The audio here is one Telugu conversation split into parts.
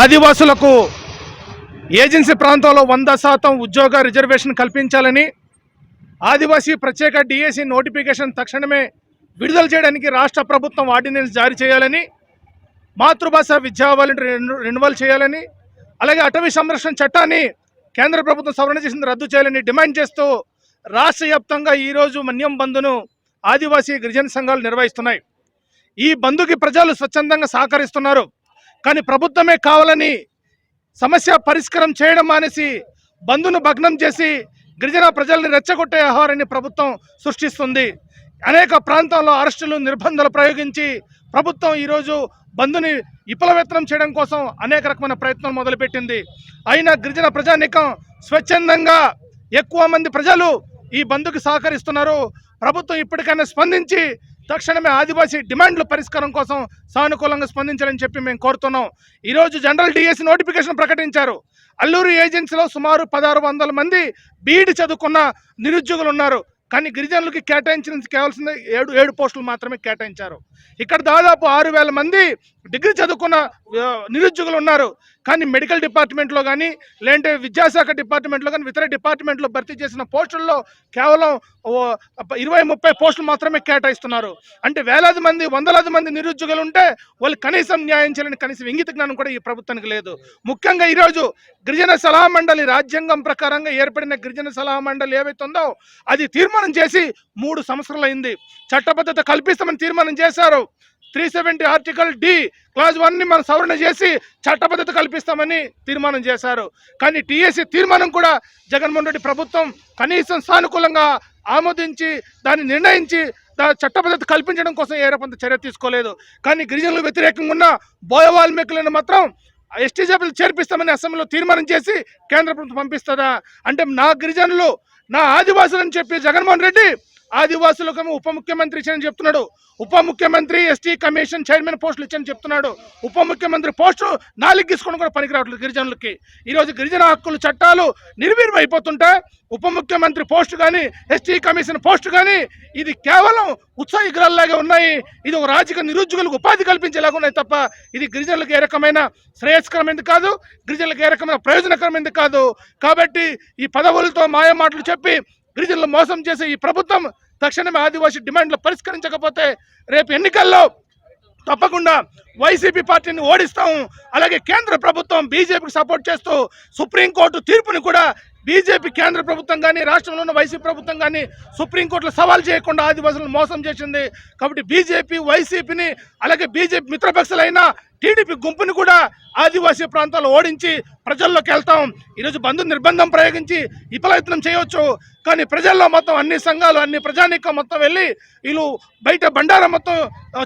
ఆదివాసులకు ఏజెన్సీ ప్రాంతంలో వంద శాతం ఉద్యోగ రిజర్వేషన్ కల్పించాలని ఆదివాసీ ప్రత్యేక డిఎస్సి నోటిఫికేషన్ తక్షణమే విడుదల చేయడానికి రాష్ట్ర ప్రభుత్వం ఆర్డినెన్స్ జారీ చేయాలని మాతృభాష విద్యావాలిని రెన్యువల్ చేయాలని అలాగే అటవీ సంరక్షణ చట్టాన్ని కేంద్ర ప్రభుత్వం సవరణ చేసింది రద్దు చేయాలని డిమాండ్ చేస్తూ రాష్ట్ర వ్యాప్తంగా ఈరోజు మన్యం బంద్ను ఆదివాసీ గిరిజన సంఘాలు నిర్వహిస్తున్నాయి. ఈ బంధుకి ప్రజలు స్వచ్ఛందంగా సహకరిస్తున్నారు. కానీ ప్రభుత్వమే కావాలని సమస్య పరిష్కారం చేయడం మానేసి బంధును భగ్నం చేసి గిరిజన ప్రజల్ని రెచ్చగొట్టే ఆహారాన్ని ప్రభుత్వం సృష్టిస్తుంది. అనేక ప్రాంతాల్లో అరెస్టులు నిర్బంధాలు ప్రయోగించి ప్రభుత్వం ఈరోజు బంధుని విఫలవేతనం చేయడం కోసం అనేక రకమైన ప్రయత్నాలు మొదలుపెట్టింది. అయినా గిరిజన ప్రజానీకం స్వచ్ఛందంగా ఎక్కువ మంది ప్రజలు ఈ బంధుకి సహకరిస్తున్నారు. ప్రభుత్వం ఇప్పటికైనా స్పందించి తక్షణమే ఆదివాసీ డిమాండ్ల పరిష్కారం కోసం సానుకూలంగా స్పందించాలని చెప్పి మేము కోరుతున్నాం. ఈరోజు జనరల్ డిఎస్సి నోటిఫికేషన్ ప్రకటించారు. అల్లూరు ఏజెన్సీలో సుమారు పదహారు వందల మంది బీఈడి చదువుకున్న నిరుద్యోగులు ఉన్నారు. కానీ గిరిజనులకి కేటాయించిన కేవలసింది ఏడు ఏడు పోస్టులు మాత్రమే కేటాయించారు. ఇక్కడ దాదాపు ఆరు వేల మంది డిగ్రీ చదువుకున్న నిరుద్యోగులు ఉన్నారు. కానీ మెడికల్ డిపార్ట్మెంట్లో కానీ లేదంటే విద్యాశాఖ డిపార్ట్మెంట్లో కానీ ఇతర డిపార్ట్మెంట్లో భర్తీ చేసిన పోస్టుల్లో కేవలం ఓ ఇరవై ముప్పై పోస్టులు మాత్రమే కేటాయిస్తున్నారు. అంటే వేలాది మంది వందలాది మంది నిరుద్యోగులు ఉంటే వాళ్ళు కనీసం న్యాయం చేయాలని కనీసం ఇంగిత జ్ఞానం కూడా ఈ ప్రభుత్వానికి లేదు. ముఖ్యంగా ఈరోజు గిరిజన సలహా మండలి రాజ్యాంగం ప్రకారంగా ఏర్పడిన గిరిజన సలహా మండలి ఏవైతే ఉందో అది తీర్మానం చేసి మూడు సంవత్సరాలు అయింది చట్టబద్ధత కల్పిస్తామని తీర్మానం చేశారు. Three seventy article D clause వన్ని మనం సవరణ చేసి చట్టబద్ధత కల్పిస్తామని తీర్మానం చేశారు. కానీ టీఎస్సీ తీర్మానం కూడా జగన్మోహన్ రెడ్డి ప్రభుత్వం కనీసం సానుకూలంగా ఆమోదించి దాన్ని నిర్ణయించి దా చట్టబద్ధత కల్పించడం కోసం ఏ రకంత చర్య తీసుకోలేదు. కానీ గిరిజనులకు వ్యతిరేకంగా ఉన్న బోయ వాల్మీకులను మాత్రం ఎస్టీ చేర్పిస్తామని అసెంబ్లీలో తీర్మానం చేసి కేంద్ర ప్రభుత్వం పంపిస్తుందా అంటే నా గిరిజనులు నా ఆదివాసులు అని చెప్పి జగన్మోహన్ రెడ్డి ఆదివాసులకు ఉప ముఖ్యమంత్రి ఇచ్చానని చెప్తున్నాడు. ఉప ముఖ్యమంత్రి ఎస్టీ కమిషన్ చైర్మన్ పోస్టులు ఇచ్చానని చెప్తున్నాడు. ఉప ముఖ్యమంత్రి పోస్టు నాలుగు తీసుకోవడం కూడా పనికిరావట్లేదు గిరిజనులకి. ఈరోజు గిరిజన హక్కులు చట్టాలు నిర్వీర్యం అయిపోతుంటే ఉప ముఖ్యమంత్రి పోస్టు కానీ ఎస్టీ కమిషన్ పోస్టు కానీ ఇది కేవలం ఉత్సాహ ఉన్నాయి. ఇది ఒక రాజకీయ నిరుద్యోగులకు ఉపాధి కల్పించేలాగా ఉన్నాయి తప్ప ఇది గిరిజనులకు ఏ రకమైన శ్రేయస్కరమైనది కాదు? గిరిజనులకు ఏ రకమైన ప్రయోజనకరమైనది కాదు? కాబట్టి ఈ పదవులతో మాయ మాటలు చెప్పి గిరిజనులు మోసం చేసే ఈ ప్రభుత్వం తక్షణమే ఆదివాసీ డిమాండ్లు పరిష్కరించకపోతే రేపు ఎన్నికల్లో తప్పకుండా వైసీపీ పార్టీని ఓడిస్తాము అలాగే కేంద్ర ప్రభుత్వం బీజేపీకి సపోర్ట్ చేస్తూ సుప్రీంకోర్టు తీర్పుని కూడా బీజేపీ కేంద్ర ప్రభుత్వం కానీ రాష్ట్రంలో ఉన్న వైసీపీ ప్రభుత్వం కానీ సుప్రీంకోర్టులో సవాల్ చేయకుండా ఆదివాసులను మోసం చేసింది. కాబట్టి బీజేపీ వైసీపీని అలాగే బీజేపీ మిత్రపక్షాలైన టీడీపీ గుంపుని కూడా ఆదివాసీ ప్రాంతాలు ఓడించి ప్రజల్లోకి వెళ్తాం. ఈరోజు బంధు నిర్బంధం ప్రయోగించి విఫలయత్నం చేయవచ్చు. కానీ ప్రజల్లో మొత్తం అన్ని సంఘాలు అన్ని ప్రజానీకం మొత్తం వెళ్ళి వీళ్ళు బయట బండారం మొత్తం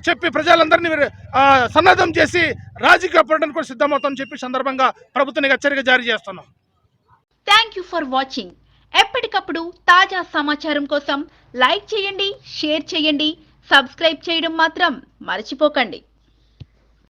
చెప్పి ప్రజలందరినీ సన్నద్ధం చేసి రాజకీయ పోరాటానికి కూడా సిద్ధమవుతామని చెప్పి సందర్భంగా ప్రభుత్వానికి హెచ్చరిక జారీ చేస్తున్నాం. థ్యాంక్ యూ ఫర్ వాచింగ్ ఎప్పటికప్పుడు తాజా సమాచారం కోసం లైక్ చేయండి షేర్ చేయండి సబ్స్క్రైబ్ చేయడం మాత్రం మర్చిపోకండి.